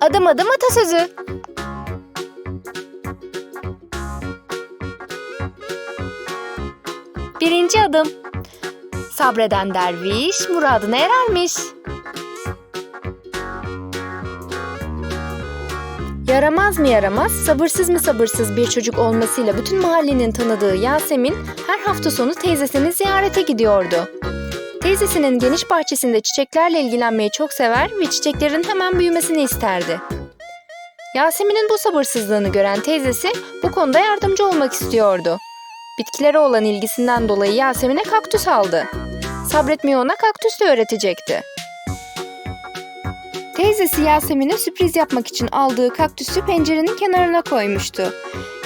Adım adım atasözü. Birinci adım. Sabreden derviş muradına erermiş. Yaramaz mı yaramaz, sabırsız mı sabırsız bir çocuk olmasıyla bütün mahallenin tanıdığı Yasemin her hafta sonu teyzesini ziyarete gidiyordu. Teyzesinin geniş bahçesinde çiçeklerle ilgilenmeyi çok sever ve çiçeklerin hemen büyümesini isterdi. Yasemin'in bu sabırsızlığını gören teyzesi bu konuda yardımcı olmak istiyordu. Bitkilere olan ilgisinden dolayı Yasemin'e kaktüs aldı. Sabretmeyi ona kaktüs de öğretecekti. Teyzesi Yasemin'e sürpriz yapmak için aldığı kaktüsü pencerenin kenarına koymuştu.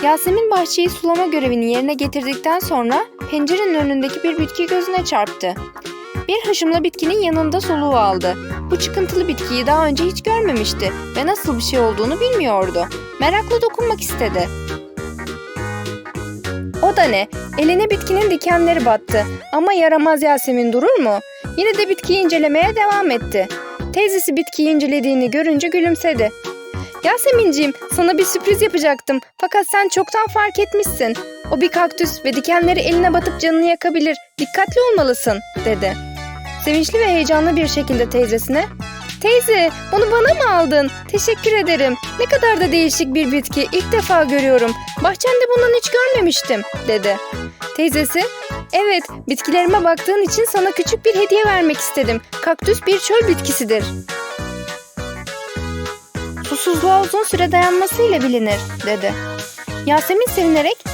Yasemin bahçeyi sulama görevini yerine getirdikten sonra pencerenin önündeki bir bitki gözüne çarptı. Bir hışımla bitkinin yanında soluğu aldı. Bu çıkıntılı bitkiyi daha önce hiç görmemişti ve nasıl bir şey olduğunu bilmiyordu. Merakla dokunmak istedi. O da ne? Eline bitkinin dikenleri battı. Ama yaramaz Yasemin durur mu? Yine de bitkiyi incelemeye devam etti. Teyzesi bitkiyi incelediğini görünce gülümsedi. Yasemin'ciğim sana bir sürpriz yapacaktım. Fakat sen çoktan fark etmişsin. O bir kaktüs ve dikenleri eline batıp canını yakabilir. Dikkatli olmalısın dedi. Sevinçli ve heyecanlı bir şekilde teyzesine Teyze bunu bana mı aldın? Teşekkür ederim. Ne kadar da değişik bir bitki. İlk defa görüyorum. Bahçende bundan hiç görmemiştim dedi. Teyzesi Evet, bitkilerime baktığın için sana küçük bir hediye vermek istedim. Kaktüs bir çöl bitkisidir. Susuzluğa uzun süre dayanmasıyla bilinir, dedi. Yasemin sevinerek,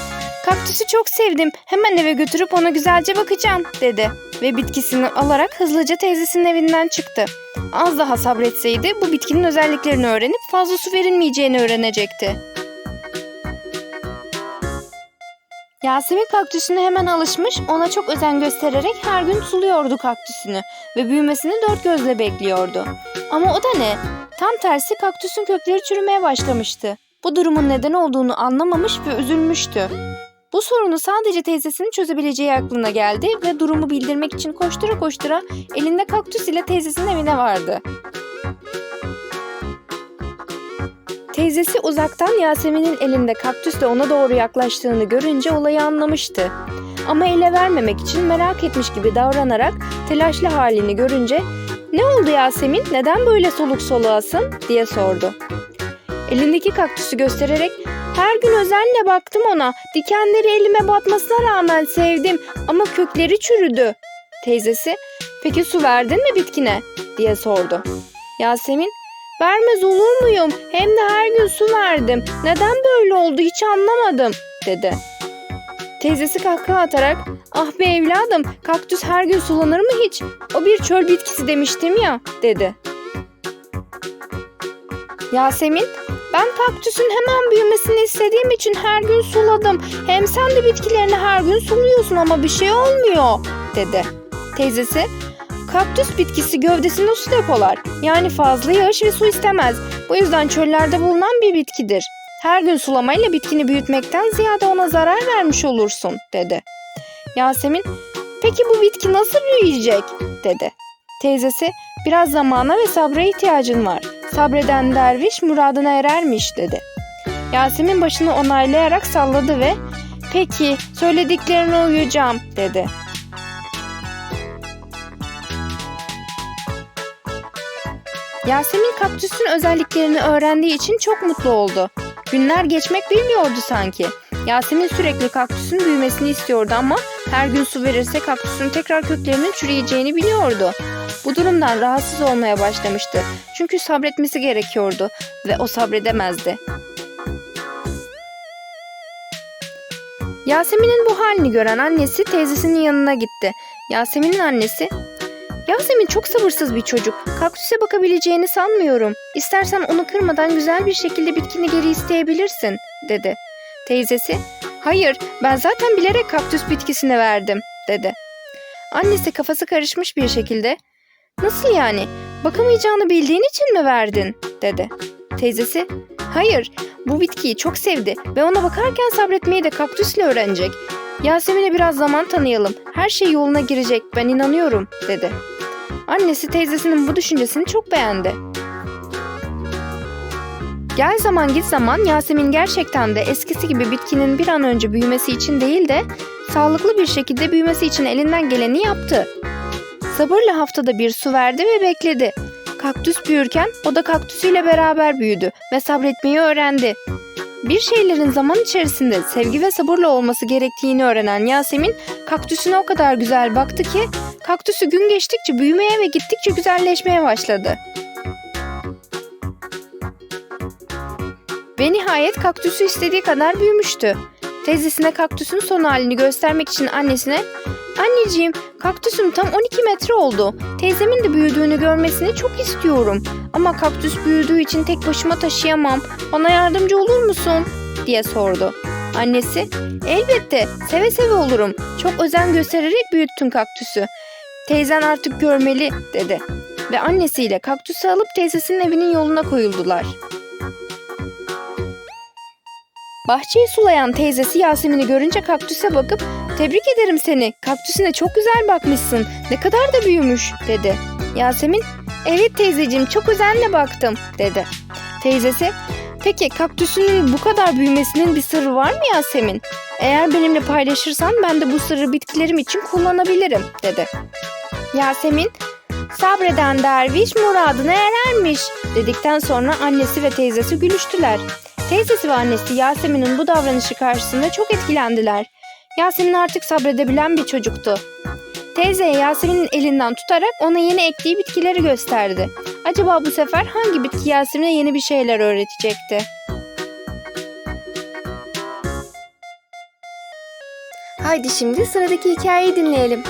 kaktüsü çok sevdim, hemen eve götürüp ona güzelce bakacağım, dedi. Ve bitkisini alarak hızlıca teyzesinin evinden çıktı. Az daha sabretseydi bu bitkinin özelliklerini öğrenip fazla su verilmeyeceğini öğrenecekti. Yasemin kaktüsüne hemen alışmış, ona çok özen göstererek her gün suluyordu kaktüsünü ve büyümesini dört gözle bekliyordu. Ama o da ne? Tam tersi kaktüsün kökleri çürümeye başlamıştı. Bu durumun neden olduğunu anlamamış ve üzülmüştü. Bu sorunu sadece teyzesinin çözebileceği aklına geldi ve durumu bildirmek için koştura koştura elinde kaktüs ile teyzesinin evine vardı. Teyzesi uzaktan Yasemin'in elinde kaktüsle ona doğru yaklaştığını görünce olayı anlamıştı. Ama ele vermemek için merak etmiş gibi davranarak telaşlı halini görünce ''Ne oldu Yasemin? Neden böyle soluk soluğasın?'' diye sordu. Elindeki kaktüsü göstererek ''Her gün özenle baktım ona. Dikenleri elime batmasına rağmen sevdim ama kökleri çürüdü.'' Teyzesi ''Peki su verdin mi bitkine?'' diye sordu. Yasemin Vermez olur muyum? Hem de her gün su verdim. Neden böyle oldu hiç anlamadım dedi. Teyzesi kahkaha atarak ah be evladım kaktüs her gün sulanır mı hiç? O bir çöl bitkisi demiştim ya dedi. Yasemin ben kaktüsün hemen büyümesini istediğim için her gün suladım. Hem sen de bitkilerini her gün suluyorsun ama bir şey olmuyor dedi. Teyzesi Kaktüs bitkisi gövdesinde su depolar. Yani fazla yağış ve su istemez. Bu yüzden çöllerde bulunan bir bitkidir. Her gün sulamayla bitkini büyütmekten ziyade ona zarar vermiş olursun, dedi. Yasemin, peki bu bitki nasıl büyüyecek, dedi. Teyzesi, biraz zamana ve sabra ihtiyacın var. Sabreden derviş muradına erermiş, dedi. Yasemin başını onaylayarak salladı ve peki söylediklerine uyacağım, dedi. Yasemin kaktüsün özelliklerini öğrendiği için çok mutlu oldu. Günler geçmek bilmiyordu sanki. Yasemin sürekli kaktüsün büyümesini istiyordu ama her gün su verirse kaktüsün tekrar köklerinin çürüyeceğini biliyordu. Bu durumdan rahatsız olmaya başlamıştı. Çünkü sabretmesi gerekiyordu ve o sabredemezdi. Yasemin'in bu halini gören annesi teyzesinin yanına gitti. Yasemin'in annesi Yasemin çok sabırsız bir çocuk. Kaktüse bakabileceğini sanmıyorum. İstersen onu kırmadan güzel bir şekilde bitkini geri isteyebilirsin, dedi. Teyzesi, hayır ben zaten bilerek kaktüs bitkisine verdim, dedi. Annesi kafası karışmış bir şekilde, nasıl yani? Bakamayacağını bildiğin için mi verdin, dedi. Teyzesi, hayır bu bitkiyi çok sevdi ve ona bakarken sabretmeyi de kaktüsle öğrenecek. Yasemin'e biraz zaman tanıyalım. Her şey yoluna girecek. Ben inanıyorum, dedi. Annesi teyzesinin bu düşüncesini çok beğendi. Gel zaman git zaman Yasemin gerçekten de eskisi gibi bitkinin bir an önce büyümesi için değil de sağlıklı bir şekilde büyümesi için elinden geleni yaptı. Sabırla haftada bir su verdi ve bekledi. Kaktüs büyürken o da kaktüsüyle beraber büyüdü ve sabretmeyi öğrendi. Bir şeylerin zaman içerisinde sevgi ve sabırla olması gerektiğini öğrenen Yasemin kaktüsüne o kadar güzel baktı ki kaktüsü gün geçtikçe büyümeye ve gittikçe güzelleşmeye başladı. Ve nihayet kaktüsü istediği kadar büyümüştü. Teyzesine kaktüsün son halini göstermek için annesine Anneciğim, kaktüsüm tam 12 metre oldu. Teyzemin de büyüdüğünü görmesini çok istiyorum. Ama kaktüs büyüdüğü için tek başıma taşıyamam. Bana yardımcı olur musun? diye sordu. Annesi, elbette, seve seve olurum. Çok özen göstererek büyüttün kaktüsü. Teyzen artık görmeli, dedi. Ve annesiyle kaktüsü alıp teyzesinin evinin yoluna koyuldular. Bahçeyi sulayan teyzesi Yasemin'i görünce kaktüse bakıp Tebrik ederim seni. Kaktüsüne çok güzel bakmışsın. Ne kadar da büyümüş dedi. Yasemin, evet teyzeciğim çok özenle baktım dedi. Teyzesi, peki kaktüsünün bu kadar büyümesinin bir sırrı var mı Yasemin? Eğer benimle paylaşırsan ben de bu sırrı bitkilerim için kullanabilirim dedi. Yasemin, sabreden derviş muradına erermiş dedikten sonra annesi ve teyzesi gülüştüler. Teyzesi ve annesi Yasemin'in bu davranışı karşısında çok etkilendiler. Yasemin artık sabredebilen bir çocuktu. Teyze Yasemin'in elinden tutarak ona yeni ektiği bitkileri gösterdi. Acaba bu sefer hangi bitki Yasemin'e yeni bir şeyler öğretecekti? Haydi şimdi sıradaki hikayeyi dinleyelim.